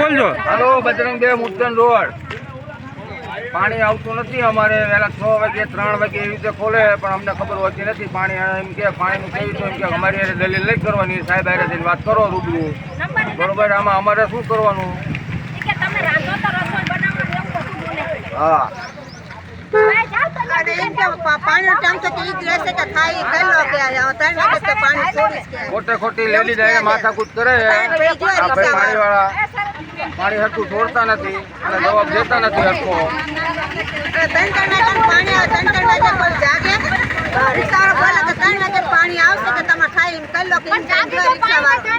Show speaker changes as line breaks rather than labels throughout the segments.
બોલજો.
હલો બજરંગ બે મુદ્દન રોડ. પાણી આવતું નથી અમારે વહેલા છ વાગે ત્રણ વાગે એવી રીતે ખોલે પણ અમને ખબર હોતી નથી પાણી એમ કે પાણીનું કેવું છે એમ કે અમારી હારે દલીલ નહીં કરવાની સાહેબ હારે જઈને વાત કરો રૂબરૂ. બરોબર આમાં અમારે શું કરવાનું? હા. ખોટે ખોટી લેડી જાય માથાકૂટ કરે. પાણી પાણીવાળા. પાણી હરખું છોડતા નથી અને જવાબ દેતા નથી હરખો
બોલો આપણે એરિયાનું ચાલુ પાણી આવે ત્રણ ત્રણ વાગે કોઈ જાગે રિક્ષાવાળો બોલે કે ત્રણ વાગે પાણી આવશે કે તમે થાય એમ કરી લો કે એમ કેમ જો રિક્ષાવાળો.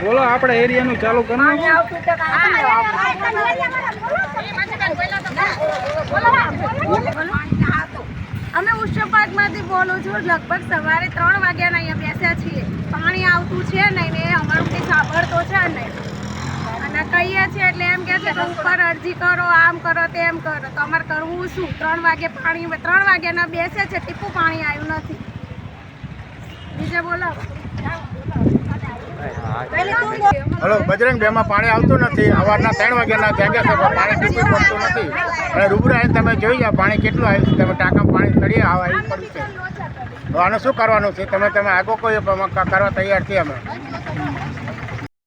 બોલો આપણે એરિયાનું ચાલુ કરો
અમે ઉષ્ણપાતમાંથી બોલું છું. લગભગ સવારે ત્રણ વાગ્યાના અહીંયા બેસ્યા છીએ. પાણી આવતું છે નહીં ને અમારું કંઈ સાંભળતો છે નહીં. અને કહીએ છીએ એટલે એમ કે છે કે ઉપર અરજી કરો, આમ કરો, તેમ કરો. તો અમારે કરવું શું? ત્રણ વાગે પાણી, ત્રણ વાગ્યાના બેસે છે, ટીપું પાણી આવ્યું નથી. બીજે બોલો.
હલો, બજરંગ બેમાં પાણી આવતું નથી. સવારના ત્રણ વાગ્યાના જાગ્યા છે પાણી કેટલું પડતું નથી. અને રૂબરૂ આવીને તમે જોઈ જાઓ, પાણી કેટલું આવ્યું છે. તમે ટાંકામાં પાણી તળીએ, આવે એવું પડ્યું છે તો આનું શું કરવાનું છે? તમે તમે આગો કોઈ કરવા તૈયાર છીએ અમે?